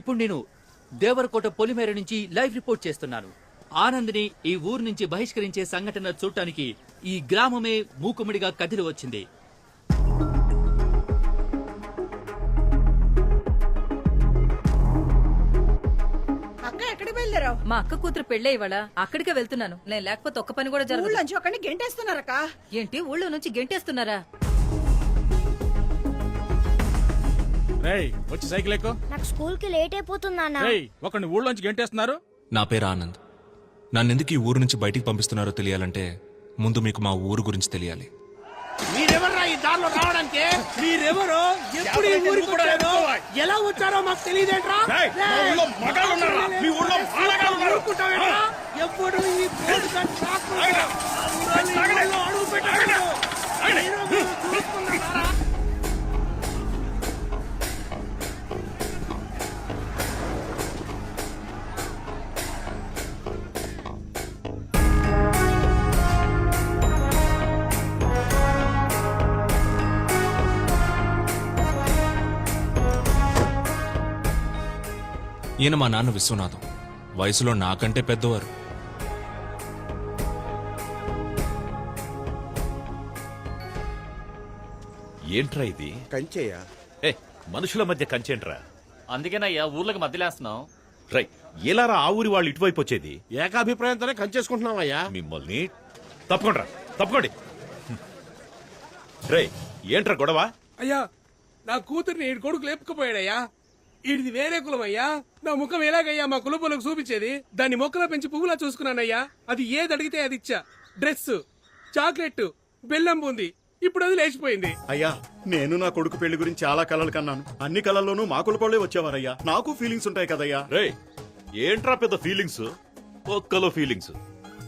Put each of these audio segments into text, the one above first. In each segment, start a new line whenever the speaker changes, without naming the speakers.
ఇప్పుడు నేను దేవరకోట పొలిమేర నుంచి లైవ్ రిపోర్ట్ చేస్తున్నాను. ఆనంద్ని ఈ ఊరు నుంచి బహిష్కరించే సంఘటన చూడటానికి ఈ గ్రామమే మూకుముడిగా కదిలి వచ్చింది.
అక్క ఎక్కడికి వెళ్ళారు
మా అక్క కూతురు పెళ్ళే ఇవాళ. అక్కడికే వెళ్తున్నాను. నేను లేకపోతే ఒక్క పని కూడా జరగదు.
ఊళ్ళోంచి ఒకరిని గెంటేస్తున్నారక్క?
ఏంటి? ఊళ్ళో నుంచి గెంటేస్తున్నారా?
రేయ్ వచ్చి సైకిల్ ఎక్కు.
నాకు స్కూల్కి లేట్ అయిపోతుందన్నా
రేయ్ ఒకరిని ఊళ్ళోంచి గెంటేస్తున్నారు?
నా పేరు ఆనంద్. నన్నెందుకు ఈ ఊరు నుంచి బయటికి పంపిస్తున్నారో తెలియాలంటే ముందు మీకు మా ఊరు గురించి తెలియాలి.
మీరెవర్రా ఈ దారిలో రావడానికి? మీరెవరు? ఎప్పుడు ఈ ఊరికి వచ్చారో? ఎలా వచ్చారో మాకు తెలియదేంట్రా? ఎప్పుడు ఈ బోర్డు
ఈయన మా నాన్న విశ్వనాథం. వయసులో నాకంటే పెద్దవారు.
ఏంట్రా ఇది?
కంచేయా
ఏ మనుషుల మధ్య కంచేంట్రా?
అందుకేనయ్యా ఊర్లకు మధ్యలేస్తున్నాం.
రై ఎలారా ఆ ఊరి వాళ్ళు ఇటువైపు వచ్చేది?
ఏకాభిప్రాయంతోనే కంచేసుకుంటున్నావయ్యా.
మిమ్మల్ని తప్పకుండా తప్పకోండి. రై ఏంట్రా గొడవ?
అయ్యా నా కూతుర్ని ఈడు కొడుకు లేపుకుపోయాడయ్యా. ఈడిది వేరే కులం అయ్యా నా ముఖం ఎలాగయ్యా? మా కులపులకు చూపించేది? దాన్ని మొక్కలో పెంచి పువ్వులా చూసుకున్నానయ్యా. అది ఏది అడిగితే అది ఇచ్చా. డ్రెస్ చాక్లెట్ బెల్లం బూంది. ఇప్పుడు అది లేచిపోయింది.
అయ్యా నేను నా కొడుకు పెళ్ళి గురించి చాలా కలలు కన్నాను. అన్ని కళల్లోనూ మా కులపోళ్ళే వచ్చేవారయ్యా. నాకు ఫీలింగ్స్ ఉంటాయి కదయ్యా.
రే ఏంట్రా పెద్ద ఫీలింగ్స్ ఒక్కలో ఫీలింగ్స్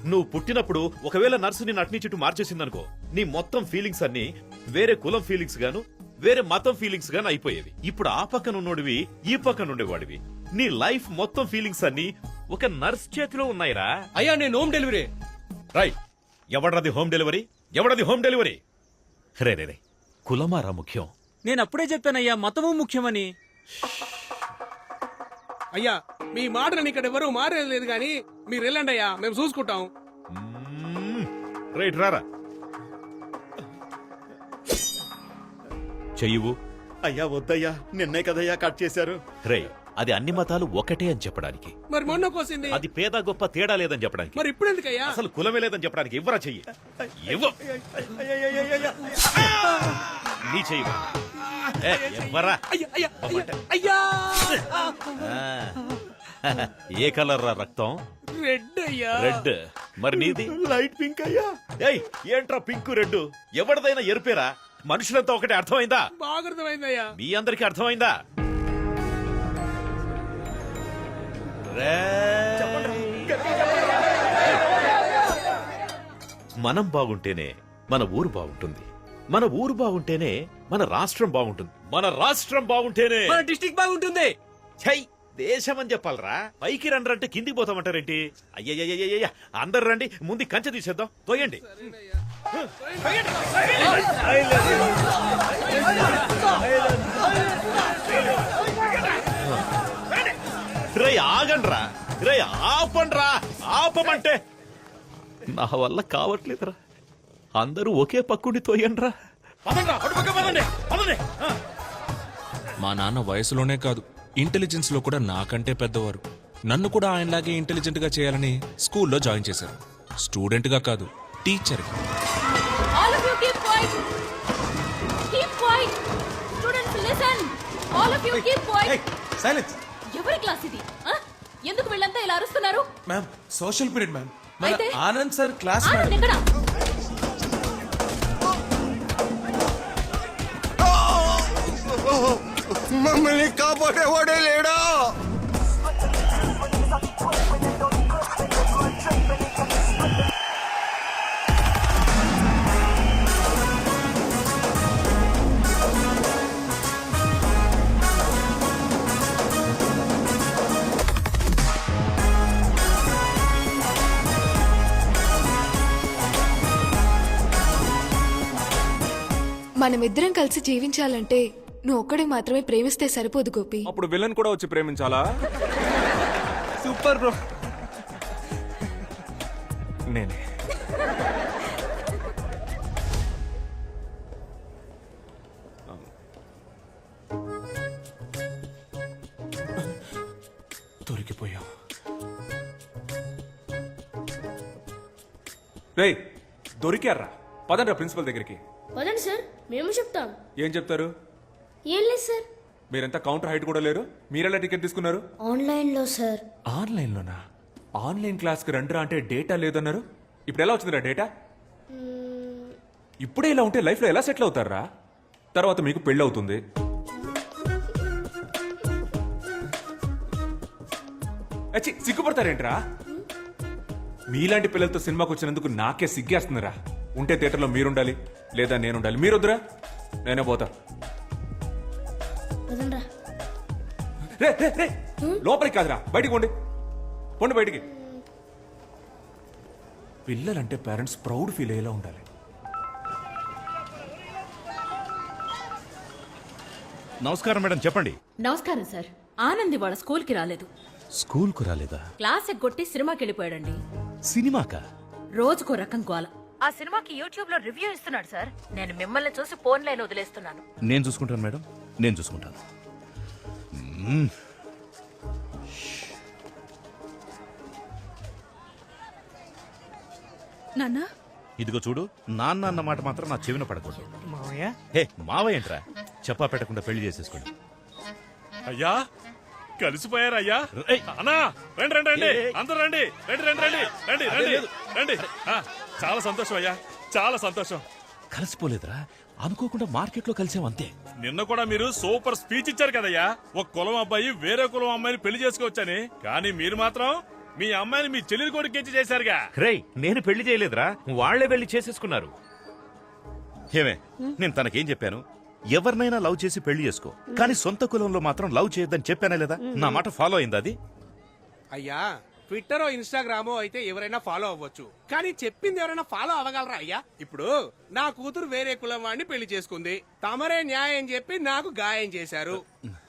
నువ్వు పుట్టినప్పుడు ఒకవేళ నర్సు నిన్ను అట్నీ చుట్టూ మార్చేసిందనుకో నీ మొత్తం ఫీలింగ్స్ అన్ని వేరే కులం ఫీలింగ్స్ గాను వేరే మతం ఫీలింగ్స్ గాను అయిపోయేవి. ఇప్పుడు ఆ పక్కన ఉన్నోడివి ఈ పక్కన ఉండేవాడివి. నీ లైఫ్ మొత్తం ఫీలింగ్స్ అన్ని ఒక నర్స్ చేతిలో ఉన్నాయిరా.
అయ్యా నేను హోమ్ డెలివరీ
రై ఎవడది హోమ్ డెలివరీ ఎవడది హోమ్ డెలివరీ రే రే రే. కులమారా ముఖ్యం.
నేను అప్పుడే చెప్పానయ్యా మతము ముఖ్యమని.
అయ్యా మీ మాటని ఇక్కడ ఎవరు మారేది కానీ మీరు వెళ్ళండి అయ్యా మేము చూసుకుంటాం.
రైట్ రారా. చెయ్యవు.
అయ్యా వద్దయ్యా నిన్నే కదయ్యా కట్ చేశారు.
రే అది అన్ని మతాలు ఒకటే అని చెప్పడానికి.
మరి మొన్న కోసింది.
అది పేద గొప్ప తేడా లేదని చెప్పడానికి.
మరి ఇప్పుడు ఎందుకయ్యా?
అసలు కులమే లేదని చెప్పడానికి ఇవ్వరా చెయ్యి. ఇవ్వు. నీ చెయ్యి ఇవ్వరా
అయ్యా.
ఏ కలర్ రా రక్తం?
రెడ్ అయ్యా.
రెడ్ మరి నీది?
లైట్ పింక్ అయ్యా.
ఏయ్ ఏంట్రా పింక్ రెడ్ ఎవరిదైనా ఎరుపేరా? మనుషులంతా ఒకటే అర్థమైందా?
బాగా అర్థమైందయ్యా.
మీ అందరికి అర్థమైందా? మనం బాగుంటేనే మన ఊరు బాగుంటుంది. మన ఊరు బాగుంటేనే మన రాష్ట్రం బాగుంటుంది. మన రాష్ట్రం బాగుంటేనే.
మన డిస్టిక్ బాగుంటుంది.
ఛై దేశం అని చెప్పాలరా? పైకి రండి అంటే కిందికి పోతామంటారేంటి? అయ్యయ్యయ్యయ్య అందరు రండి ముందు కంచె తీసేద్దాం. తోయండి. రే ఆగండ్రా. రే ఆపండ్రా. ఆపమంటే నా వల్ల కావట్లేదురా. అందరూ ఒకే పక్కుడి తోయండ్రా.
మా నాన్న వయసులోనే కాదు ఇంటెలిజెన్స్లో కూడా నాకంటే పెద్దవారు. నన్ను కూడా ఆయనలాగే ఇంటెలిజెంట్గా చేయాలని స్కూల్లో జాయిన్ చేశారు. స్టూడెంట్గా కాదు teacher
All of you keep quiet.
Silence
ఎవరి క్లాస్ ఇది? ఎందుకు వీళ్ళంతా ఇలా అరుస్తున్నారు
మ్యామ్ సోషల్ పీరియడ్ మ్యామ్ మన
అయితే?
ఆనంద్ సార్ క్లాస్
ఆనంద్ ఎక్కడ
మమ్మల్ని కాపాడేవాడే లేడా
మనమిద్దరం కలిసి జీవించాలంటే నువ్వు ఒక్కడే మాత్రమే ప్రేమిస్తే సరిపోదు గోపి.
అప్పుడు విలన్ కూడా వచ్చి ప్రేమించాలా?
Super bro.
నేనే. దొరికిపోయాం రేయ్ దొరికారా పదండ్రా ప్రిన్సిపల్ దగ్గరికి.
వదండి సార్ మేము చెప్తాం.
ఏం చెప్తారు?
ఏం లేదు సార్.
మీరంతా కౌంటర్ హైట్ కూడా లేరు? మీరెలా టికెట్ తీసుకున్నారు?
ఆన్లైన్లో సార్.
ఆన్లైన్లోనా? ఆన్లైన్ క్లాస్కి రండిరా అంటే డేటా లేదన్నారు? ఇప్పుడు ఎలా వచ్చిందిరా డేటా? ఇప్పుడే ఇలా ఉంటే లైఫ్లో ఎలా సెటిల్ అవుతారా? తర్వాత మీకు పెళ్ళి అవుతుంది. అచ్చి సిగ్గుపడతారేంట్రా? మీలాంటి పిల్లలతో సినిమాకి వచ్చినందుకు నాకే సిగ్గేస్తుందిరా. ఉంటే థియేటర్లో మీరుండాలి. లేదా నేనే పోతా.
వదండ్రా
రే రే రే! లోపలికి కాదురా. బయటికి పోండి. పోండి బయటికి. పిల్లలంటే పేరెంట్స్ ప్రౌడ్ ఫీల్ అయ్యేలా ఉండాలి.
నమస్కారం మేడం చెప్పండి.
నమస్కారం సార్. ఆనంద్ వాళ్ళ స్కూల్కి రాలేదు.
స్కూల్కు రాలేదా?
క్లాస్ ఎగ్గొట్టి సినిమాకి వెళ్ళిపోయాడండి
సినిమాకా?
రోజుకో రకం గోల.
ఆ సినిమాకి యూట్యూబ్లో రివ్యూ ఇస్తున్నాడు సార్. నేను మిమ్మల్ని చూసి ఫోన్ లైన్ వదిలేస్తున్నాను.
నేను చూసుకుంటాను మేడం. నేను చూసుకుంటాను. మ్మ్.
నాన్నా?
ఇదిగో చూడు నాన్న అన్న మాట మాత్రం నా చెవిన పడకూడదు.
మావయ్య?
హే మావయ్య ఏంట్రా? చెప్పా పెట్టకుండా పెళ్ళి చేసేసుకోండి.
అయ్యా కలిసిపోయారయ్యా.
ఏయ్.
అన్నా రండి రండి రండి.
ఏయ్.
అందరూ రండి రండి రండి రండి రండి రండి
లేదు.
రండి. ఆ, చాలా సంతోషం అయ్యా. చాలా సంతోషం.
కలిసిపోలేదురా. అనుకోకుండా మార్కెట్లో కలిసాం అంతే.
నిన్న కూడా మీరు సూపర్ స్పీచ్ ఇచ్చారు కదయ్యా. ఒక కులం అబ్బాయి వేరే కులం అమ్మాయిని పెళ్ళి చేసుకోవచ్చని. కానీ మీరు మాత్రం మీ అమ్మాయిని మీ చెల్లెలి కొడుకు ఇచ్చి చేశారుగా.
రేయ్ నేను పెళ్ళి చేయలేదురా. వాళ్ళే పెళ్ళి చేసేసుకున్నారు. ఏమే నేను తనకేం చెప్పాను? ఎవరినైనా లవ్ చేసి పెళ్ళి చేసుకో. కానీ సొంత కులంలో మాత్రం లవ్ చేయొద్దని చెప్పానా లేదా? నా మాట ఫాలో అయింది అది?
అయ్యా ట్విట్టర్ ఇన్స్టాగ్రామో అయితే ఎవరైనా ఫాలో అవ్వచ్చు. కానీ చెప్పింది ఎవరైనా ఫాలో అవ్వగలరా అయ్యా? ఇప్పుడు నా కూతురు వేరే కులం వాడిని పెళ్ళి చేసుకుంది. తమరే న్యాయం చెప్పి నాకు గాయం చేశారు.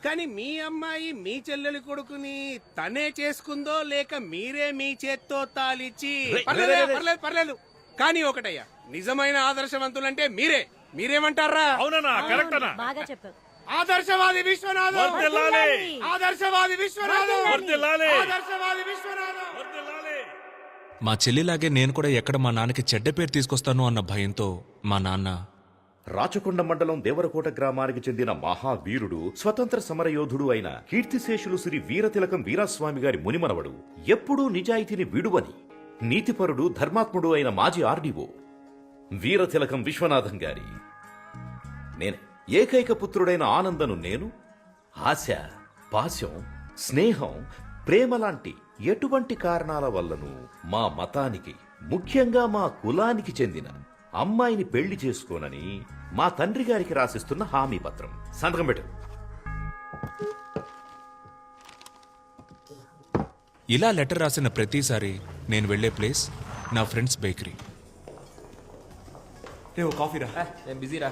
కానీ మీ అమ్మాయి మీ చెల్లెలి కొడుకుని తనే చేసుకుందో లేక మీరే మీ చేత్తో తాలిచ్చి పర్లేదు. పర్లేదు పర్లేదు. కానీ ఒకటయ్యా నిజమైన ఆదర్శవంతులంటే మీరే. మీరేమంటారా?
అవునన్నా కరెక్ట్
బాగా చెప్పావు.
ఆదర్శవాది విశ్వనాథం. ఆదర్శవాది విశ్వనాథం. ఆదర్శవాది.
మా చెల్లిలాగే నేను కూడా ఎక్కడ మా నాన్నకి చెడ్డ పేరు తీసుకొస్తాను అన్న భయంతో మా నాన్న
రాచకొండ మండలం దేవరకోట గ్రామానికి చెందిన మహావీరుడు స్వతంత్ర సమరయోధుడు అయిన కీర్తిశేషులు శ్రీ వీరతిలకం వీరాస్వామి గారి మునిమనవడు ఎప్పుడూ నిజాయితీని విడువని నీతిపరుడు ధర్మాత్ముడు అయిన మాజీ ఆర్డీఓ వీరతిలకం విశ్వనాథం గారి నేనే ఏకైక పుత్రుడైన ఆనందను నేను ఆశ పాశం స్నేహం ప్రేమ లాంటి ఎటువంటి కారణాల వల్లను మా మతానికి ముఖ్యంగా మా కులానికి చెందిన అమ్మాయిని పెళ్ళి చేసుకోనని మా తండ్రి గారికి రాసిస్తున్న హామీ పత్రం. సంతకం పెట్టు.
ఇలా లెటర్ రాసిన ప్రతిసారి నేను వెళ్ళే ప్లేస్ నా ఫ్రెండ్స్ బేకరీ. రే ఓ కాఫీ రా.
నేను బిజీరా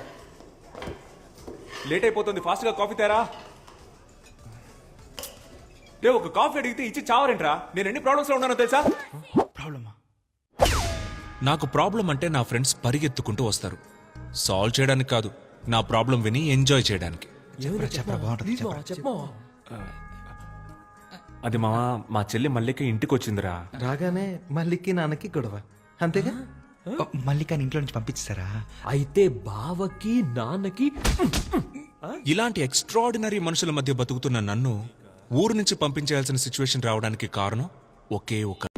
లేట్ అయిపోతుంది ఫాస్ట్గా కాఫీ తేరా. రే ఒక కాఫీ అడిగితే ఇచ్చి చావరేంట్రా? నేను ఎన్ని ప్రాబ్లమ్స్లో ఉన్నానో తెలుసా?
ప్రాబ్లమా?
నాకు ప్రాబ్లం అంటే నా ఫ్రెండ్స్ పరిగెత్తుకుంటూ వస్తారు. సాల్వ్ చేయడానికి కాదు నా ప్రాబ్లం విని ఎంజాయ్ చేయడానికి. అది మా మా చెల్లి మల్లిక ఇంటికి వచ్చిందిరా
రాగానే మల్లికి నాన్నకి గొడవ. అంతేగా? మల్లికాని ఇంట్లో నుంచి పంపించారా
అయితే బావకి నాన్నకి
ఇలాంటి ఎక్స్ట్రాడినరీ మనుషుల మధ్య బతుకుతున్న నన్ను ఊరు నుంచి పంపించేయాల్సిన సిచ్యువేషన్ రావడానికి కారణం ఒకే ఒక